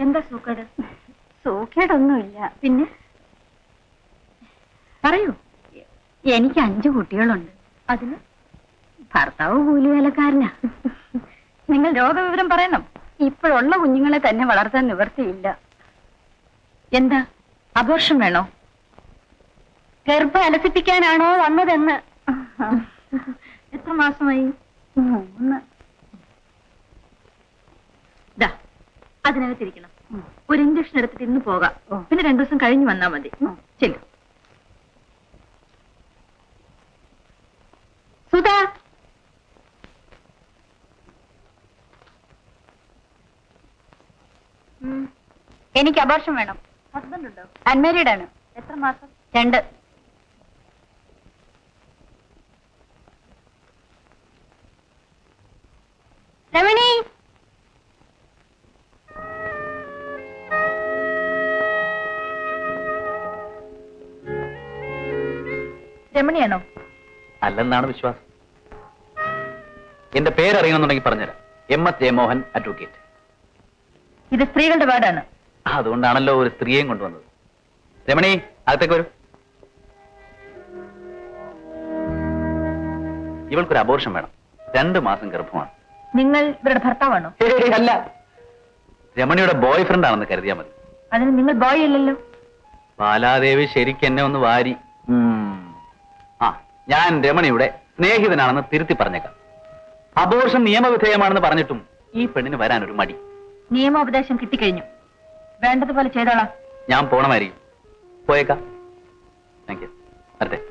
എന്താ സൂക്കേട്? സൂക്കേടൊന്നുമില്ല. പിന്നെ? പറയൂ. എനിക്ക് അഞ്ചു കുട്ടികളുണ്ട്. അതിന്? ഭർത്താവ് കൂലിവേലക്കാരനാ. നിങ്ങൾ രോഗവിവരം പറയണം. ഇപ്പോഴുള്ള കുഞ്ഞുങ്ങളെ തന്നെ വളർത്താൻ നിവർത്തിയില്ല എന്താ? അബോർഷൻ വേണോ? ഗർഭ അലസിപ്പിക്കാനാണോ വന്നതെന്ന്? എത്ര മാസമായി? മൂന്ന്. അതിനകത്തിരിക്കണം. ഒരു ഇഞ്ചക്ഷൻ എടുത്തിട്ട് ഇന്ന് പോകാം. പിന്നെ രണ്ടു ദിവസം കഴിഞ്ഞ് വന്നാ മതി. ചെല്ലു. സുധാ! എനിക്ക് അബോർഷൻ വേണം. ഹസ്ബൻഡ് ഉണ്ടോ? അൺമാരീഡ് ആണ് എത്ര മാസം? രണ്ട്. രമണിയാണോ? അല്ലെന്നാണ് വിശ്വാസം. എന്റെ പേരറിയണമെന്നുണ്ടെങ്കിൽ പറഞ്ഞുതരാം. M S Jayamohan advocate. ഇത് സ്ത്രീകളുടെ വാർഡാണ്. അതുകൊണ്ടാണല്ലോ ഒരു സ്ത്രീയെയും കൊണ്ടുവന്നത്. രമണി അകത്തേക്ക് വരൂ. ഇവൾക്കൊരു അബോർഷൻ വേണം. രണ്ടു മാസം ഗർഭമാണ്. നിങ്ങൾ ഇവരുടെ ഭർത്താവാണോ? അല്ല. രമണിയുടെ ബോയ് ഫ്രണ്ട് ആണെന്ന് കരുതിയാൽ മതി. അതിന് നിങ്ങൾ ബോയ് അല്ലല്ലോ. ബാലാദേവി ശരിക്കും എന്നെ ഒന്ന് വാരി. ഉം. ഞാൻ രമണിയുടെ സ്നേഹിതനാണെന്ന് തിരുത്തി പറഞ്ഞേക്കാം. അബോർഷൻ നിയമവിധേയമാണെന്ന് പറഞ്ഞിട്ടും ഈ പെണ്ണിന് ഒരു മടി. നിയമോപദേശം കിട്ടിക്കഴിഞ്ഞു. വേണ്ടതുപോലെ ചെയ്തോളാം. ഞാൻ പോണമായിരിക്കും. പോയേക്കാം. താങ്ക് യു വരട്ടെ.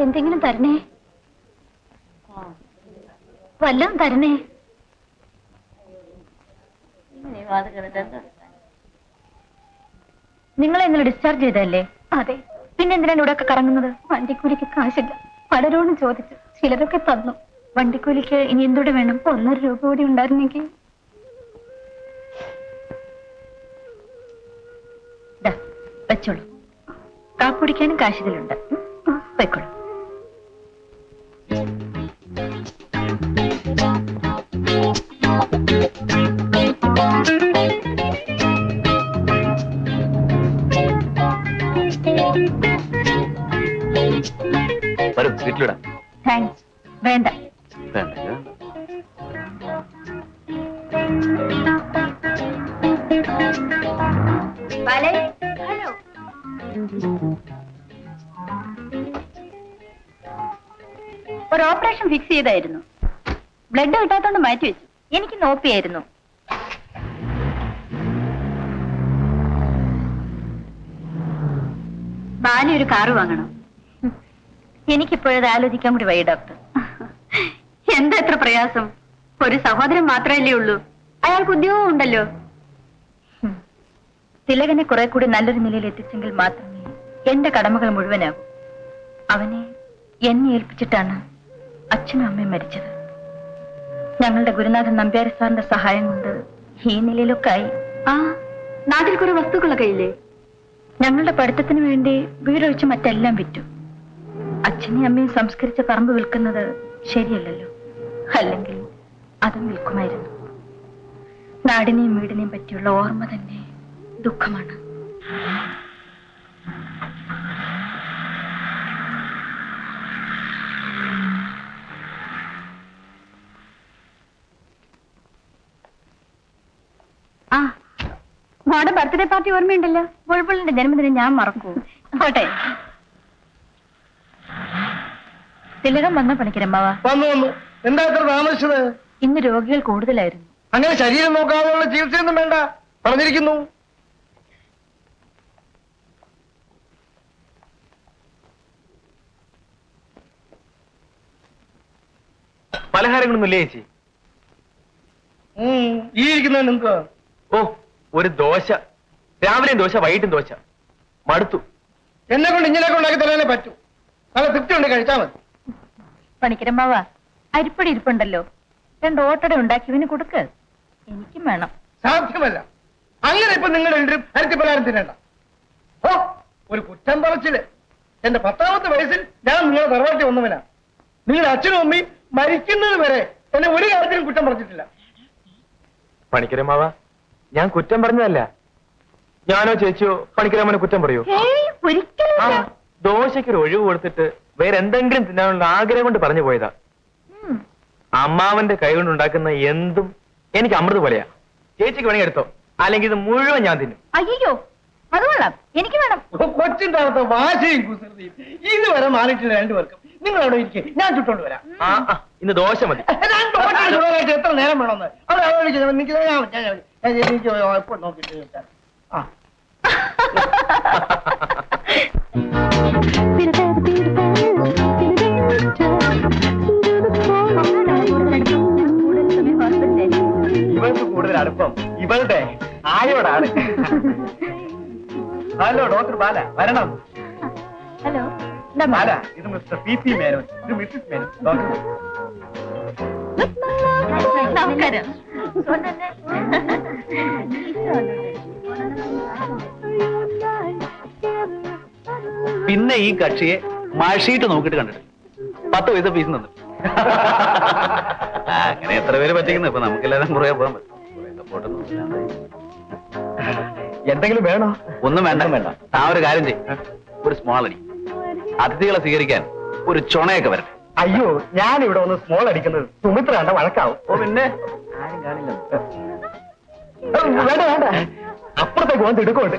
എന്തെങ്കിലും തരണേ? വല്ലതും തരണേ? നിങ്ങളെ ഇന്നലെ ഡിസ്ചാർജ് ചെയ്തല്ലേ അതെ. പിന്നെ എന്തിനാണ് ഇവിടെ ഒക്കെ കറങ്ങുന്നത്? വണ്ടിക്കൂലിക്ക് കാശില്ല. പലരോടും ചോദിച്ചു. ചിലരൊക്കെ തന്നു. വണ്ടിക്കൂലിക്ക് ഇനി എന്തോടെ വേണം? ഒന്നര രൂപ കൂടി ഉണ്ടായിരുന്നെങ്കിൽ. വെച്ചോളൂ. കാപ്പുടിക്കാനും കാശിലുണ്ട് വെക്കോളൂ ഒരു ഓപ്പറേഷൻ ഫിക്സ് ചെയ്തായിരുന്നു. ബ്ലഡ് കിട്ടാത്തോണ്ട് മാറ്റി വെച്ചു. എനിക്ക് നോപ്പിയായിരുന്നു. ബാലി ഒരു കാറ് വാങ്ങണം. എനിക്കിപ്പോഴത് ആലോചിക്കാൻ കൂടി വൈ ഡോക്ടർ. എന്താ എത്ര പ്രയാസം? ഒരു സഹോദരൻ മാത്രമല്ലേ ഉള്ളൂ. അയാൾക്ക് ഉദ്യോഗം ഉണ്ടല്ലോ. തിലകനെ കുറെ കൂടി നല്ലൊരു നിലയിൽ എത്തിച്ചെങ്കിൽ മാത്രമേ എന്റെ കടമകൾ മുഴുവനാകൂ. അവനെ എന്നെ ഏൽപ്പിച്ചിട്ടാണ് അച്ഛനും അമ്മയും മരിച്ചത്. ഞങ്ങളുടെ ഗുരുനാഥൻ നമ്പ്യാരി സാറിന്റെ സഹായം കൊണ്ട് ഈ നിലയിലൊക്കെ ആയി ആ നാട്ടിൽ കുറെ വസ്തുക്കളൊക്കെ ഇല്ലേ? ഞങ്ങളുടെ പഠിത്തത്തിന് വേണ്ടി വീടൊഴിച്ച് മറ്റെല്ലാം വിറ്റു. അച്ഛനെയും അമ്മയും സംസ്കരിച്ച പറമ്പ് വിൽക്കുന്നത് ശരിയല്ലല്ലോ. അല്ലെങ്കിൽ അതും വിൽക്കുമായിരുന്നു. നാടിനെയും വീടിനെയും പറ്റിയുള്ള ഓർമ്മ തന്നെ ദുഃഖമാണ്. ആ. മോടെ ബർത്ത്ഡേ പാർട്ടി ഓർമ്മയുണ്ടല്ലോ? ബുൾബുളിന്റെ ജന്മദിനം ഞാൻ മറക്കൂ. പോട്ടെ. തിലകം വന്ന പണിക്കരമ്മാവ വന്നു വന്നു. എന്താ ഇത്ര താമസിച്ചത്? ഇന്ന് രോഗികൾ കൂടുതലായിരുന്നു. അങ്ങനെ ശരീരം നോക്കാതെയുള്ള ചികിത്സയൊന്നും വേണ്ട. പറഞ്ഞിരിക്കുന്നു. പലഹാരങ്ങളൊന്നും ഇല്ലേ ചേച്ചി? ഉം, ഈ ഇരിക്കുന്നവൻ എന്തുവാ ഓ ഒരു ദോശ. രാവിലെയും ദോശ വൈകിട്ടും ദോശ. മടുത്തു. എന്നെ കൊണ്ട് ഇങ്ങനെയൊക്കെ ഉണ്ടാക്കി തരാനേ പറ്റൂ. നല്ല തൃപ്തി ഉണ്ട് കഴിച്ചാൽ മതി. പണിക്കരമ്മാവ അരിപ്പടി ഇരിപ്പുണ്ടല്ലോ. രണ്ട് ഓട്ടട ഉണ്ടാക്കി കൊടുക്ക്. എനിക്കും വേണം. സാധ്യമല്ല. അങ്ങനെ ഇപ്പൊ നിങ്ങൾ രണ്ടും അരത്തിപ്പലഹാരം തിന്നണ്ട. ഓ ഒരു കുറ്റം പറച്ചിൽ. എന്റെ പത്താമത്തെ വയസ്സിൽ ഞാൻ നിങ്ങളെ തറവാട്ടി വന്നവനാ. നിങ്ങളുടെ അച്ഛനും അമ്മയും മരിക്കുന്നത് വരെ എന്നെ ഒരു കാര്യത്തിലും കുറ്റം പറഞ്ഞിട്ടില്ല. പണിക്കരമാവ ഞാൻ കുറ്റം പറഞ്ഞതല്ല. ഞാനോ ചേച്ചിയോ പണിക്കരാമനെ കുറ്റം പറയൂ. ഒരിക്കലും. ദോശയ്ക്ക് ഒരു ഒഴിവ് കൊടുത്തിട്ട് വേറെ എന്തെങ്കിലും തിന്നാനുള്ള ആഗ്രഹം കൊണ്ട് പറഞ്ഞു പോയതാ. അമ്മാവന്റെ കൈ കൊണ്ട് ഉണ്ടാക്കുന്ന എന്തും എനിക്ക് അമൃത് പോലെയാ. ചേച്ചിക്ക് വേണമെങ്കിൽ എടുത്തോ. അല്ലെങ്കിൽ ഇത് മുഴുവൻ ഞാൻ തിന്നും. അയ്യോ അത് കൊള്ളാം. എനിക്ക് വേണം. കൊച്ചിന്റെ വാശയും വാശിയും കുസൃതിയും. ഇതുവരെ മാറിയിട്ടില്ല രണ്ടുപേർക്കും. നിങ്ങൾ അവിടെ ഇരിക്കും. ഞാൻ ചുട്ടോണ്ട് വരാം. ആ ആ, ഇന്ന് ദോശ മതി. എത്ര നേരം വേണമെന്ന് ഇവർക്ക് കൂടുതൽ അടുപ്പം. ഇവളുടെ ആയോടാണ്. ഹലോ ഡോക്ടർ ബാല വരണം. ഹലോ ബാല ഇത് മിസ്റ്റർ പി പി മേനോൻ ഇത് മിസ്സിസ് മേനോൻ. ഡോക്ടർ. നമസ്കാരം. പിന്നെ ഈ കക്ഷിയെ മഴീട്ട് നോക്കിട്ട് കണ്ടിട്ട്. പത്ത് പൈസ ഫീസ് തന്നു. അങ്ങനെ എത്ര പേര് പറ്റിക്കുന്നു? ഇപ്പൊ നമുക്കെല്ലാരും കുറേ പോകാൻ പറ്റും. എന്തെങ്കിലും വേണോ? ഒന്നും വേണ്ട വേണ്ട. താ ഒരു കാര്യം ചെയ്യും. ഒരു സ്മോൾ അടി. അതിഥികളെ സ്വീകരിക്കാൻ ഒരു ചുണയൊക്കെ വരട്ടെ. അയ്യോ ഞാൻ ഇവിടെ ഒന്ന് സ്മോൾ അടിക്കുന്നത്. സുമിത്ര കണ്ട വഴക്കാവും. ഓ പിന്നെ? ആരും കാണില്ല. വേണ്ട വേണ്ട. അപ്പുറത്തേക്ക് വന്ന് എടുക്കോട്ട്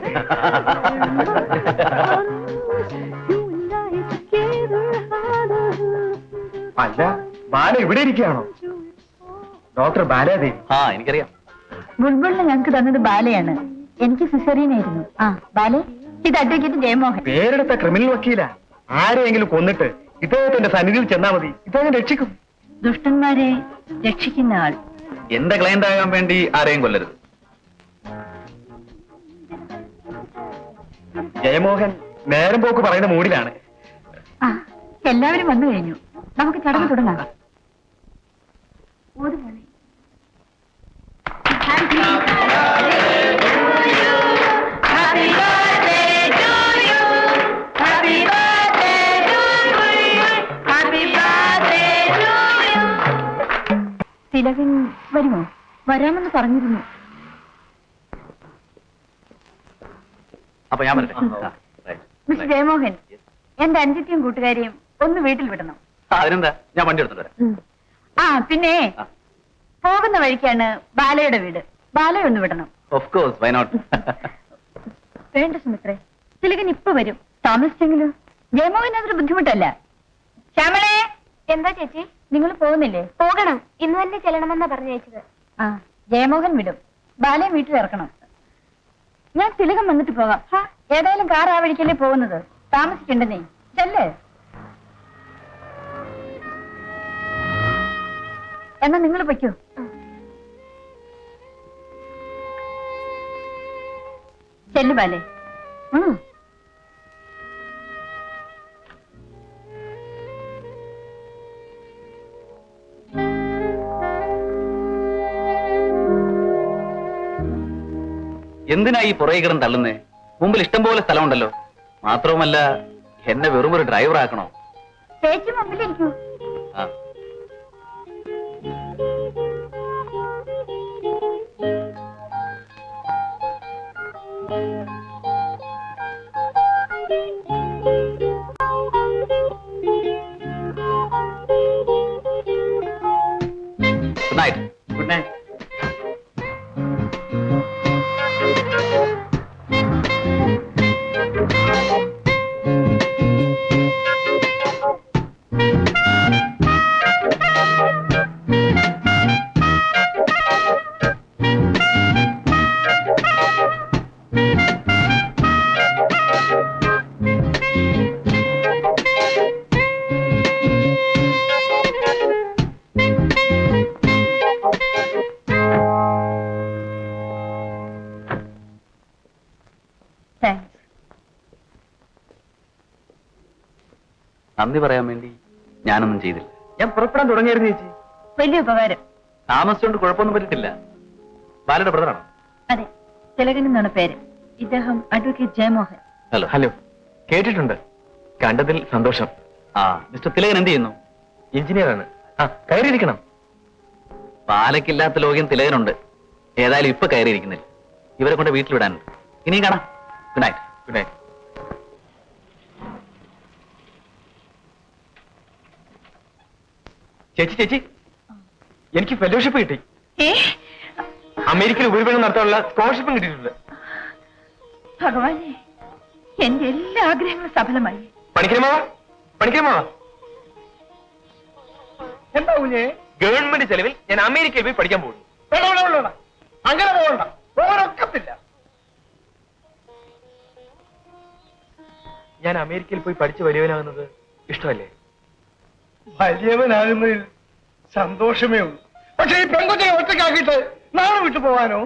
അല്ല ബാല ഇവിടെ ഇരിക്കുകയാണോ? ഡോക്ടർ ബാലാദേവി ആ എനിക്കറിയാം. ബുൾബുളിന് ഞങ്ങൾക്ക് തന്നത് ബാലയാണ്. എനിക്ക് സിസറിയനായിരുന്നു. ആ ബാലെ ഇത് അഡ്വക്കേറ്റ് ജയമോഹൻ. പേരെടുത്ത ക്രിമിനൽ വക്കീല. ആരെയെങ്കിലും കൊന്നിട്ട് ഇദ്ദേഹത്തിന്റെ സന്നിധിയിൽ ചെന്നാ മതി. ഇദ്ദേഹം രക്ഷിക്കും. ദുഷ്ടന്മാരെ രക്ഷിക്കുന്ന ആൾ. എന്റെ ക്ലയന്റ് ആകാൻ വേണ്ടി ആരെയും കൊല്ലരുത്. ജയമോഹൻ നേരം പോക്ക് പറയുന്ന മൂടിലാണ്. ആ എല്ലാവരും വന്നു കഴിഞ്ഞു. നമുക്ക് ചടങ്ങ് തുടങ്ങാം. പറഞ്ഞിരുന്നു. അപ്പൊ ഞാൻ വരട്ടെ. മിസ്റ്റർ. ജയമോഹൻ എന്റെ അഞ്ചിറ്റിയും കൂട്ടുകാരിയും ഒന്ന് വീട്ടിൽ വിടണം. അതിനെന്താ? ഞാൻ വണ്ടി എടുത്തിട്ട് വരാം. ആ പിന്നെ. പോകുന്ന വഴിക്കാണ് ബാലയുടെ വീട്. ബാലയെ ഒന്ന് വിടണം. ഓഫ് കോഴ്സ് വൈ നോട്ട് വേണ്ട സുമിത്രേ തിലകൻ ഇപ്പൊ വരും. താമസിച്ചെങ്കിലും? ജയമോഹൻ അതൊരു ബുദ്ധിമുട്ടല്ല. ശ്യാമളേ! എന്താ ചേച്ചി? നിങ്ങൾ പോകുന്നില്ലേ? പോകണം. ഇന്ന് തന്നെ ചെല്ലണമെന്നാ പറഞ്ഞയച്ചത്. ആ. ജയമോഹൻ വിടും. ബാലയെ വീട്ടിൽ ഇറക്കണം. ഞാൻ തിലകം വന്നിട്ട് പോകാം. ഏതായാലും കാർ ആ വഴിക്കല്ലേ പോകുന്നത്? താമസിക്കണ്ടെന്നേ ചെല്ലേ. എന്നാ നിങ്ങൾ വയ്ക്കൂ ചെല്ലു ബാലേ. ഉം. എന്തിനാ ഈ പുറകെ കിടന്ന് തള്ളുന്നേ? മുമ്പിൽ ഇഷ്ടം പോലെ സ്ഥലമുണ്ടല്ലോ. മാത്രവുമല്ല എന്നെ വെറും ഒരു ഡ്രൈവർ ആക്കണോ? ചേച്ചി മുമ്പിലിരിക്കൂ. ആ. ഗുഡ് നന്ദി പറയാൻ വേണ്ടി ഞാനൊന്നും ചെയ്തില്ല. ഞാൻ പുറപ്പെടാൻ തുടങ്ങിയായിരുന്നു ചേച്ചി. വലിയ ഉപകാരം. താമസിച്ചുകൊണ്ട് കുഴപ്പമൊന്നും പറ്റിട്ടില്ല. ബാലയുടെ ബ്രദറാണോ അതെ തിലകൻ എന്നാണ് പേര്. ഇദ്ദേഹം അഡ്വക്കേറ്റ് ജയമോഹൻ. ഹലോ. ഹലോ. കേട്ടിട്ടുണ്ട്. കണ്ടതിൽ സന്തോഷം. ആ മിസ്റ്റർ തിലകൻ എന്ത് ചെയ്യുന്നു? എഞ്ചിനീയറാണ് ആ കയറിയിരിക്കണം. പാലക്കില്ലാത്ത ലോകം തിലകനുണ്ട്. ഏതായാലും ഇപ്പൊ കയറിയിരിക്കുന്നില്ല. ഇവരെ കൊണ്ട് വീട്ടിൽ വിടാനുണ്ട്. ഇനിയും കാണാം. ഗുഡ് നൈറ്റ് ഗുഡ് നൈറ്റ് ചേച്ചി ചേച്ചി. എനിക്ക് ഫെലോഷിപ്പ് കിട്ടി. ഏ? അമേരിക്കയിൽ ഉപരിപഠനം നടത്താനുള്ള സ്കോളർഷിപ്പും കിട്ടിയിട്ടുണ്ട്. ഭഗവാനെ എന്റെ എല്ലാ ആഗ്രഹങ്ങളും സഫലമായി. പണിക്കരമാവ പണിക്കരമാവ എന്താ കുഞ്ഞേ? ഗവൺമെന്റ് ചെലവിൽ ഞാൻ അമേരിക്കയിൽ പോയി പഠിക്കാൻ പോകുന്നു. വേണ്ട വേണ്ട വേണ്ട, വേണ്ട. അങ്ങനെ പോകണ്ട. പോകാനൊക്കത്തില്ല ഞാൻ അമേരിക്കയിൽ പോയി പഠിച്ചു വലിയവനാകുന്നത് ഇഷ്ടമല്ലേ? വലിയവനാകുന്നതിൽ സന്തോഷമേ ഉള്ളൂ. പക്ഷെ ഈ പെൺകുട്ടിയെ ഒറ്റക്കാക്കിയിട്ട് നാളെ വിട്ടു പോവാനോ?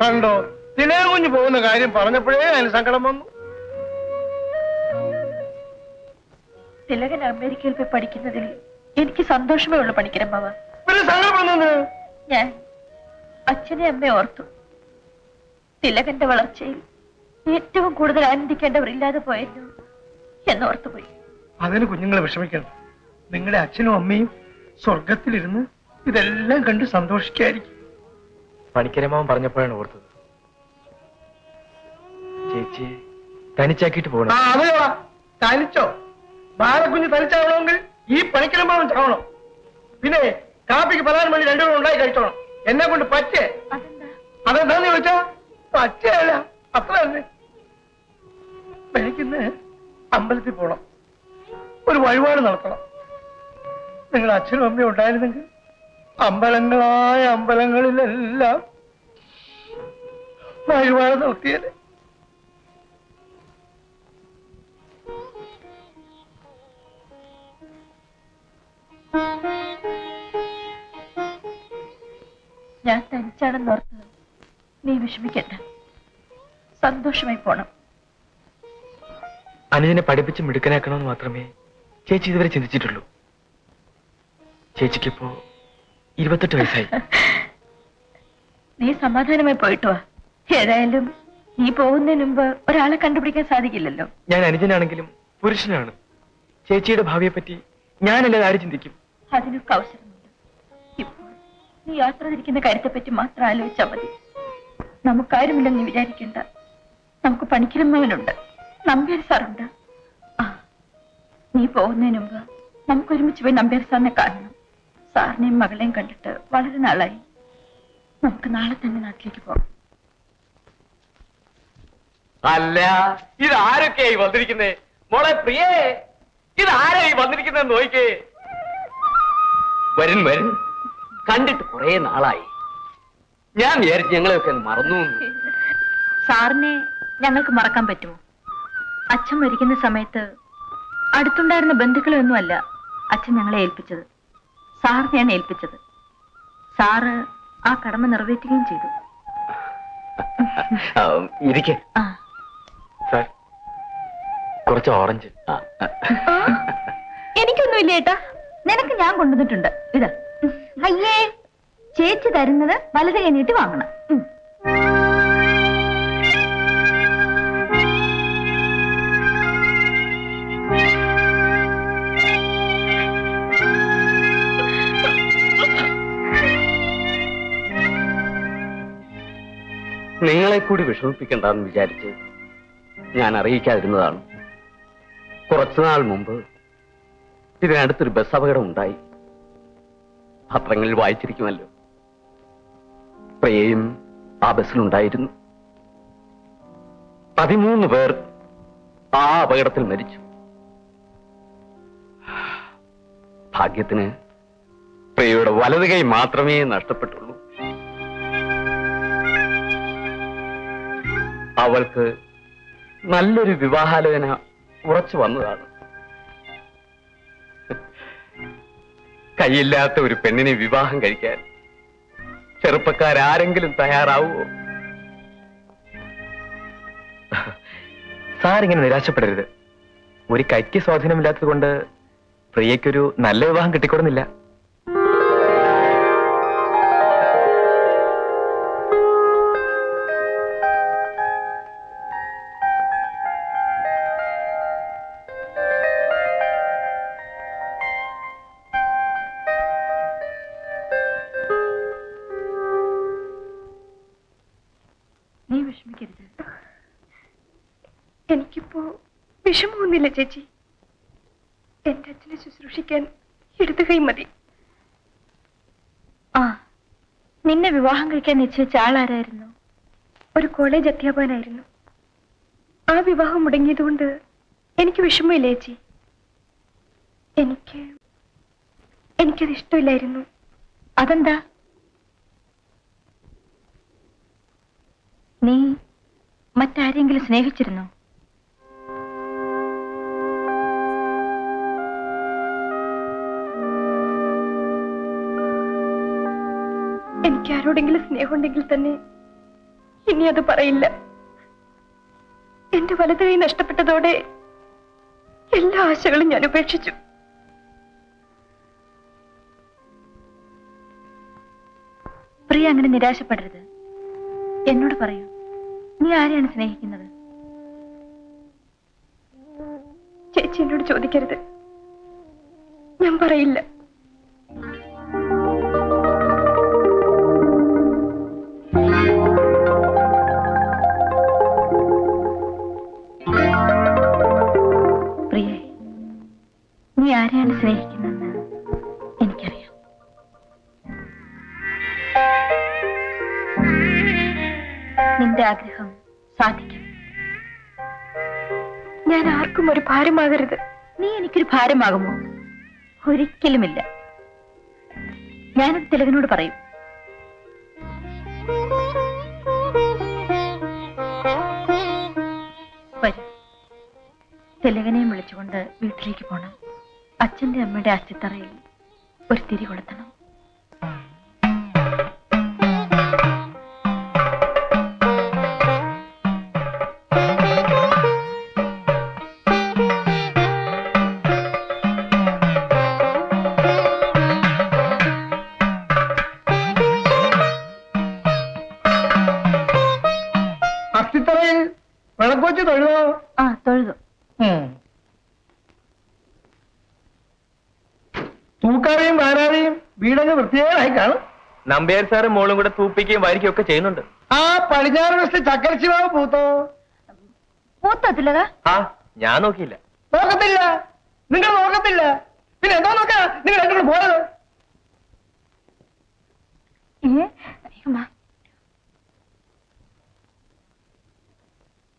കണ്ടോ തിലേ കുഞ്ഞു പോകുന്ന കാര്യം പറഞ്ഞപ്പോഴേ അതിന് സങ്കടം വന്നു. തിലകൻ അമേരിക്കയിൽ പോയി പഠിക്കുന്നതിൽ എനിക്ക് സന്തോഷമേ ഉള്ളൂ പിന്നെ സങ്കടപ്പെടുന്നത് ഞാൻ അച്ഛനെ അമ്മയെ ഓർത്തു. തിലകന്റെ വളർച്ചയിൽ ഏറ്റവും കൂടുതൽ ആനന്ദിക്കേണ്ടവരില്ലാതെ പോയല്ലോ എന്നോർത്തുപോയി അതിന് കുഞ്ഞുങ്ങളെ വിഷമിക്കണം നിങ്ങളുടെ അച്ഛനും അമ്മയും സ്വർഗത്തിലിരുന്ന് ഇതെല്ലാം കണ്ട് സന്തോഷിക്കായിരിക്കും. പണിക്കരമാവൻ പറഞ്ഞപ്പോഴാണ് ഓർത്തത്. ചേച്ചി തനിച്ചാക്കിട്ട് പോകണം. അത് കളാ. തനിച്ചോ? ബാലക്കുഞ്ഞ് തനിച്ചാവണമെങ്കിൽ ഈ പണിക്കരമാവൻ ചാവണം. പിന്നെ കാപ്പിക്ക് പതിനാല് വേണ്ടി രണ്ടുപേരും ഉണ്ടായി കഴിച്ചോണം. എന്നെ കൊണ്ട് പറ്റേ? അതെന്താ? അതെന്താന്ന് ചോദിച്ചാ? പച്ചയല്ല അത്ര തന്നെ. എനിക്കിന്ന് അമ്പലത്തിൽ പോണം. ഒരു വഴിപാട് നടത്തണം. നിങ്ങൾ അച്ഛനും അമ്മയും ഉണ്ടായിരുന്നെങ്കിൽ അമ്പലങ്ങളായ അമ്പലങ്ങളിലെല്ലാം വഴിപാട് നടത്തിയത് ഞാൻ തനിച്ചാണെന്നോർത്ത് നീ വിഷമിക്കണ്ട. സന്തോഷമായി പോണം. അനുജനെ പഠിപ്പിച്ച് മിടുക്കനാക്കണമെന്ന് മാത്രമേ ചേച്ചി ഇതുവരെ ചിന്തിച്ചിട്ടുള്ളൂ. ചേച്ചിക്കിപ്പോ ഇരുപത്തെട്ട് വയസ്സായി. നീ സമാധാനമായി പോയിട്ട്? വാ ഏതായാലും നീ പോകുന്നതിന് മുമ്പ് ഒരാളെ കണ്ടുപിടിക്കാൻ സാധിക്കില്ലല്ലോ. ഞാൻ അനുജനാണെങ്കിലും പുരുഷനാണ്. ചേച്ചിയുടെ ഭാവിയെ പറ്റി ഞാനല്ലാതെ ആര് ചിന്തിക്കും? അതിനൊക്കെ ഇപ്പോൾ നീ യാത്ര തിരിക്കുന്ന കാര്യത്തെപ്പറ്റി മാത്രം ആലോചിച്ചാൽ മതി. നമുക്കാരുമില്ലെന്ന് വിചാരിക്കണ്ട. നമുക്ക് പണിക്കിരുന്നവനുണ്ട് നമ്പ്യാർ സാറുണ്ട്. നീ പോകുന്നതിന് മുമ്പ് നമുക്ക് ഒരുമിച്ച് പോയി നമ്പ്യാർ സാറിനെ കാണണം. സാറിനെയും മകളെയും കണ്ടിട്ട് വളരെ നാളായി. നമുക്ക് നാളെ തന്നെ നാട്ടിലേക്ക് പോകാം. അല്ല ഇതാരൊക്കെയായി വന്നിരിക്കുന്നേ? മോളെ പ്രിയേ ഇതാരായി വന്നിരിക്കുന്നേ നോക്കേ വരും വരും. കണ്ടിട്ട് കുറെ നാളായി. ഞാൻ വിചാരിച്ചു ഞങ്ങളെയൊക്കെ അങ്ങ് മറന്നു എന്ന്. സാറിനെ ഞങ്ങൾക്ക് മറക്കാൻ പറ്റുമോ? അച്ഛൻ മരിക്കുന്ന സമയത്ത് അടുത്തുണ്ടായിരുന്ന ബന്ധുക്കളൊന്നുമല്ല അച്ഛൻ ഞങ്ങളെ ഏൽപ്പിച്ചത്. സാറിനെയാണ് ഏൽപ്പിച്ചത്. സാറ് ആ കടമ നിറവേറ്റുകയും ചെയ്തു. ആ, ഇരിക്കെ. ആ. സാർ കുറച്ച് ഓറഞ്ച്. ആ. എനിക്കൊന്നുമില്ല ഏട്ടാ. നിനക്ക് ഞാൻ കൊണ്ടുവന്നിട്ടുണ്ട്. ഇതാ. അയ്യേ ചേച്ചി തരുന്നത് വലത് കഴിഞ്ഞിട്ട് വാങ്ങണം. നിങ്ങളെ കൂടി വിഷമിപ്പിക്കണ്ടെന്ന് വിചാരിച്ച് ഞാൻ അറിയിക്കാതിരുന്നതാണ്. കുറച്ചുനാൾ മുമ്പ് ഇതിനടുത്തൊരു ബസ് അപകടം ഉണ്ടായി പത്രങ്ങളിൽ വായിച്ചിരിക്കുമല്ലോ. പ്രിയയും ആ ബസ്സിലുണ്ടായിരുന്നു. പതിമൂന്ന് പേർ ആ അപകടത്തിൽ മരിച്ചു. ഭാഗ്യത്തിന് പ്രിയയുടെ വലത് കൈ മാത്രമേ നഷ്ടപ്പെട്ടുള്ളൂ. അവൾക്ക് നല്ലൊരു വിവാഹാലോചന ഉറച്ചു വന്നതാണ്. കൈയില്ലാത്ത ഒരു പെണ്ണിനെ വിവാഹം കഴിക്കാൻ ചെറുപ്പക്കാരാരെങ്കിലും തയ്യാറാവുമോ? സാറിങ്ങനെ നിരാശപ്പെടരുത്. ഒരു കൈക്ക് സ്വാധീനമില്ലാത്തത് കൊണ്ട് പ്രിയയ്ക്കൊരു നല്ല വിവാഹം കിട്ടിക്കൊടുന്നില്ല. വിഷമമൊന്നുമില്ല ചേച്ചി. എന്റെ അച്ഛനെ ശുശ്രൂഷിക്കാൻ എടുത്തു കൈ മതി. ആ നിന്നെ വിവാഹം കഴിക്കാൻ നിശ്ചയിച്ച ആളാരായിരുന്നു? ഒരു കോളേജ് അധ്യാപകനായിരുന്നു. ആ വിവാഹം മുടങ്ങിയതുകൊണ്ട് എനിക്ക് വിഷമമില്ല ചേച്ചി. എനിക്ക് എനിക്കത് ഇഷ്ടമില്ലായിരുന്നു. അതെന്താ? നീ മറ്റാരെങ്കിലും സ്നേഹിച്ചിരുന്നോ? എനിക്ക് ആരോടെങ്കിലും സ്നേഹമുണ്ടെങ്കിൽ തന്നെ ഇനി അത് പറയില്ല. എന്റെ വലത് കൈ നഷ്ടപ്പെട്ടതോടെ എല്ലാ ആശകളും ഞാൻ ഉപേക്ഷിച്ചു. പ്രിയ അങ്ങനെ നിരാശപ്പെടരുത്. എന്നോട് പറയൂ നീ ആരെയാണ് സ്നേഹിക്കുന്നത്? ചേച്ചി എന്നോട് ചോദിക്കരുത്. ഞാൻ പറയില്ല. ആർക്കും ഒരു ഭാരമാകരുത്. നീ എനിക്കൊരു ഭാരമാകുമോ? ഒരിക്കലുമില്ല. ഞാനത് തിലകനോട് പറയും. തിലകനെയും വിളിച്ചുകൊണ്ട് വീട്ടിലേക്ക് പോണം. അച്ഛന്റെ അമ്മയുടെ അസ്ഥിത്തറയിൽ ഒരു തിരി കൊളുത്തണം വീടങ്ങ് വൃത്തിയായി കാണും. നമ്പ്യാർ സാറും മോളും കൂടെ തൂപ്പിക്കുകയും വാരിക്കുകയും ഒക്കെ ചെയ്യുന്നുണ്ട്. ആ പടിഞ്ഞാറ് വശത്ത് ചക്കരച്ചിമാവ് പൂത്തോ? പൂത്തോ തിലക ആ ഞാൻ നോക്കിയില്ല. നോക്കത്തില്ല. നിങ്ങൾ നോക്കത്തില്ല. പിന്നെ എന്തോ നോക്കാ? നിങ്ങൾ രണ്ടുകൂടെ പോയത്.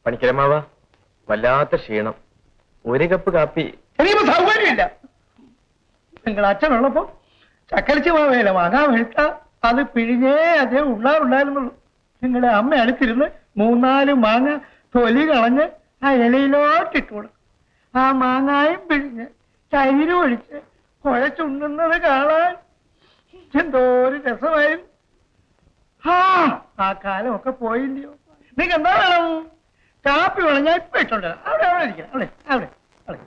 പണിക്കരമാവ വല്ലാത്ത ക്ഷീണം. ഒരു കപ്പ് കാപ്പി. എനിക്ക് സൗകര്യമില്ല. നിങ്ങൾ അച്ഛനുള്ളപ്പോ ചക്കരിച്ച് പോവേല വാങ്ങാൻ വേണ്ട. അത് പിഴിഞ്ഞേ അതേ ഉള്ളാറുണ്ടായിരുന്നുള്ളൂ. നിങ്ങളുടെ അമ്മ അടുത്തിരുന്ന് മൂന്നാൽ മാങ്ങ തൊലി കളഞ്ഞ് ആ ഇലയിലോട്ട് ഇട്ട് കൊടുക്കും. ആ മാങ്ങായും പിഴിഞ്ഞ് തൈര് ഒഴിച്ച് കുഴച്ചുണ്ണുന്നത് കാണാൻ എന്തോ ഒരു രസമായിരുന്നു. ആ ആ കാലമൊക്കെ പോയില്ലയോ. നിങ്ങൾക്ക് എന്താ വേണം? കാപ്പി വേണം ഞാൻ ഇപ്പൊ ഇട്ടുണ്ട്? അവിടെ അവിടെ ഇരിക്കണം. അവിടെ അവിടെ അവിടെ.